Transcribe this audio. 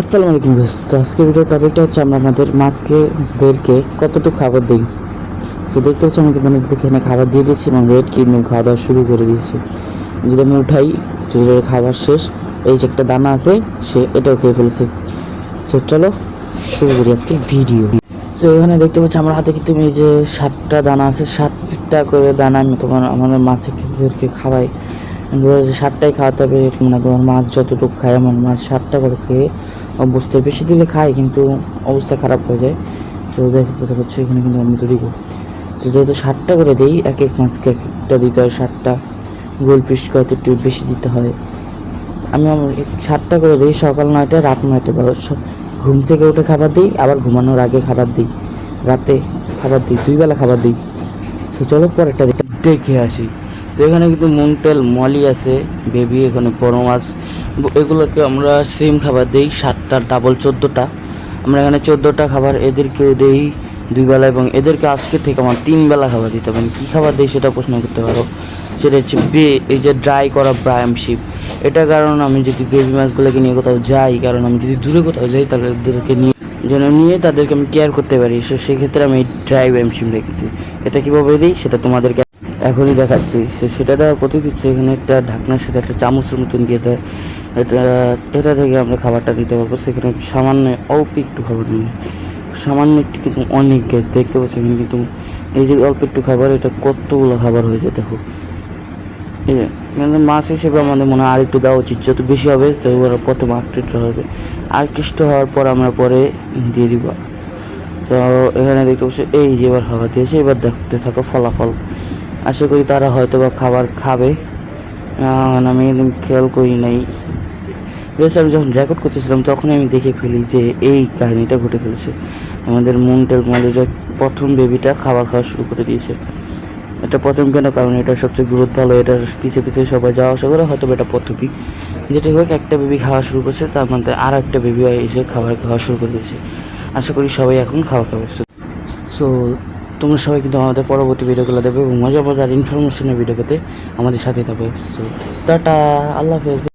আসসালামু আলাইকুম তো আজকে ভিডিওর টপিকটা হচ্ছে আমরা আমাদের মাছকে দেরকে কতটুকু খাবার দিই। সো দেখতে হচ্ছে আমাদের মানে এখানে খাবার দিয়ে দিচ্ছি এবং রেড কিনে খাওয়া দাওয়া শুরু করে দিয়েছি। যদি আমি উঠাই, যদি খাবার শেষ, এই যে একটা দানা আছে, সে এটাও খেয়ে ফেলেছে। সো চলো, শুরু করি আজকে ভিডিও। তো এখানে দেখতে পাচ্ছি আমার হাতে কিন্তু এই যে সাতটা দানা আছে, সাতটা করে দানা আমি তোমার আমাদের মাছকে খাওয়াই। বলে যে সাতটাই খাওয়াতে হবে এরকম না তোমার মাছ যতটুকু খায়, আমার মাছ সাতটা করে খেয়ে অবস্থা বেশি দিলে খায়, কিন্তু অবস্থা খারাপ হয়ে যায়। তো দেখো কথা হচ্ছে এখানে কিন্তু আমি তো দিব। তো যেহেতু সাতটা করে দিই, এক এক মাছকে এক একটা দিতে হয় সাতটা। গোল ফিশ হয়তো একটু বেশি দিতে হয়। আমি আমার সাতটা করে দিই সকাল নয়টা, রাত নয়টা, বা স- ঘুম থেকে উঠে খাবার দিই, আবার ঘুমানোর আগে খাবার দিই। রাতে খাবার দিই, দুই বেলা খাবার দিই। তো চলো, পরেরটা দেখে আসি। তো এখানে কিন্তু মুংটেল মলি আছে, বেবি এখানে বড় মাছ এগুলোকে আমরা সেম খাবার দিই, সাতটা ডাবল চোদ্দোটা। আমরা এখানে চোদ্দোটা খাবার এদেরকেও দেই দুই বেলা এবং এদেরকে আজকে থেকে আমার তিন বেলা খাবার দিতে হবে। কী খাবার দিই সেটা প্রশ্ন করতে পারো? সেটা হচ্ছে বে, এই যে ড্রাই করা ব্রায়াম শিপ। এটা কারণ আমি যদি বেবি মাছগুলোকে নিয়ে কোথাও যাই, কারণ আমি যদি দূরে কোথাও যাই, তাহলে নিয়ে, যেন নিয়ে তাদেরকে আমি কেয়ার করতে পারি। সো, সেক্ষেত্রে আমি এই ড্রাই ব্রায়াম শিপ রেখেছি। এটা কীভাবে দিই সেটা তোমাদেরকে এখনই দেখাচ্ছি। সে সেটা দেওয়ার প্রতি দিচ্ছে। এখানে একটা ঢাকনার সাথে একটা চামচের মতন দিয়ে দেয়। এটা এটা থেকে আমরা খাবারটা দিতে পারব। সেখানে সামান্য, অল্প একটু খাবার নিই। সামান্য একটু কিন্তু অনেক গ্যাস দেখতে পাচ্ছি এখানে কিন্তু এই যে অল্প একটু খাবার, এটা কতগুলো খাবার হয়ে যায় দেখো। এই কিন্তু মাছ হিসেবে আমাদের মনে হয় আর একটু দেওয়া উচিত। যত বেশি হবে, তো ওরা প্রথম আকৃষ্ট হবে। আকৃষ্ট হওয়ার পর আমরা পরে দিয়ে দিব। তো এখানে দেখতে পাচ্ছি, এই যে এবার খাবার দিয়েছে। এবার দেখতে থাকো ফলাফল। আশা করি তারা হয়তো বা খাবার খাবে। আমি একদম খেয়াল করি নাই। বেশ আমি যখন রেকর্ড করতেছিলাম, তখনই আমি দেখে ফেলি যে এই কাহিনিটা ঘটে ফেলেছে। আমাদের মুনটেল মলেজের প্রথম বেবিটা খাবার খাওয়া শুরু করে দিয়েছে। এটা প্রথম কেন? কারণ এটা সবচেয়ে গ্রোথ ভালো, এটা পিছে পিছে সবাই যাওয়া আসা করে হয়তো এটা প্রথমই যেটা হোক, একটা বেবি খাওয়া শুরু করছে, তার মধ্যে আর একটা বেবি এসে খাবার খাওয়া শুরু করে দিয়েছে। আশা করি সবাই এখন খাবার খাওয়া সো তোমরা সবাই কিন্তু আমাদের পরবর্তী ভিডিওগুলো দেবে এবং মজা মজার ইনফরমেশনের ভিডিও পেতে আমাদের সাথে থাকবে। সো টাটা, আল্লাহ হাফেজ।